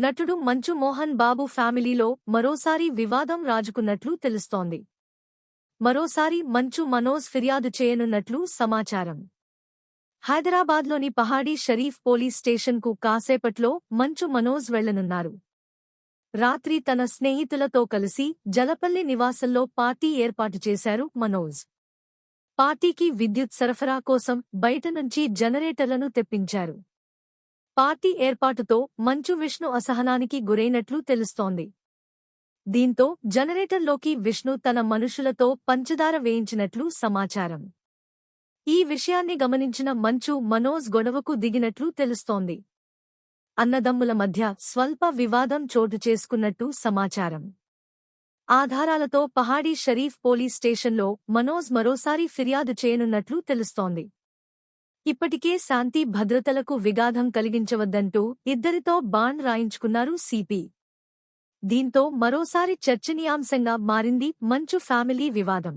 నటుడు మంచు మోహన్ బాబు ఫ్యామిలీలో మరోసారి వివాదం రాజుకున్నట్లు తెలుస్తోంది. మరోసారి మంచు మనోజ్ ఫిర్యాదు చేయనున్నట్లు సమాచారం. హైదరాబాద్లోని పహాడీ షరీఫ్ పోలీస్ స్టేషన్కు కాసేపట్లో మంచు మనోజ్ వెళ్ళనున్నారు. రాత్రి తన స్నేహితులతో కలిసి జలపల్లి నివాసంలో పార్టీ ఏర్పాటు చేశారు మనోజ్. పార్టీకి విద్యుత్ సరఫరా కోసం బయట నుంచి జనరేటర్లను తెప్పించారు. పార్టీ ఏర్పాటుతో మంచు విష్ణు అసహనానికి గురైనట్లు తెలుస్తోంది. దీంతో జనరేటర్లోకి విష్ణు తన మనుషులతో పంచదార వేయించినట్లు సమాచారం. ఈ విషయాన్ని గమనించిన మంచు మనోజ్ గొడవకు దిగినట్లు తెలుస్తోంది. అన్నదమ్ముల మధ్య స్వల్ప వివాదం చోటు చేసుకున్నట్టు సమాచారం. ఆధారాలతో పహాడీ షరీఫ్ పోలీస్ స్టేషన్లో మనోజ్ మరోసారి ఫిర్యాదు చేయనున్నట్లు తెలుస్తోంది. ఇప్పటికే శాంతి భద్రతలకు విగాధం కలిగించవద్దంటూ ఇద్దరితో బాండ్ రాయించుకున్నారు సిపి. దీంతో మరోసారి చర్చనీయాంశంగా మారింది మంచు ఫ్యామిలీ వివాదం.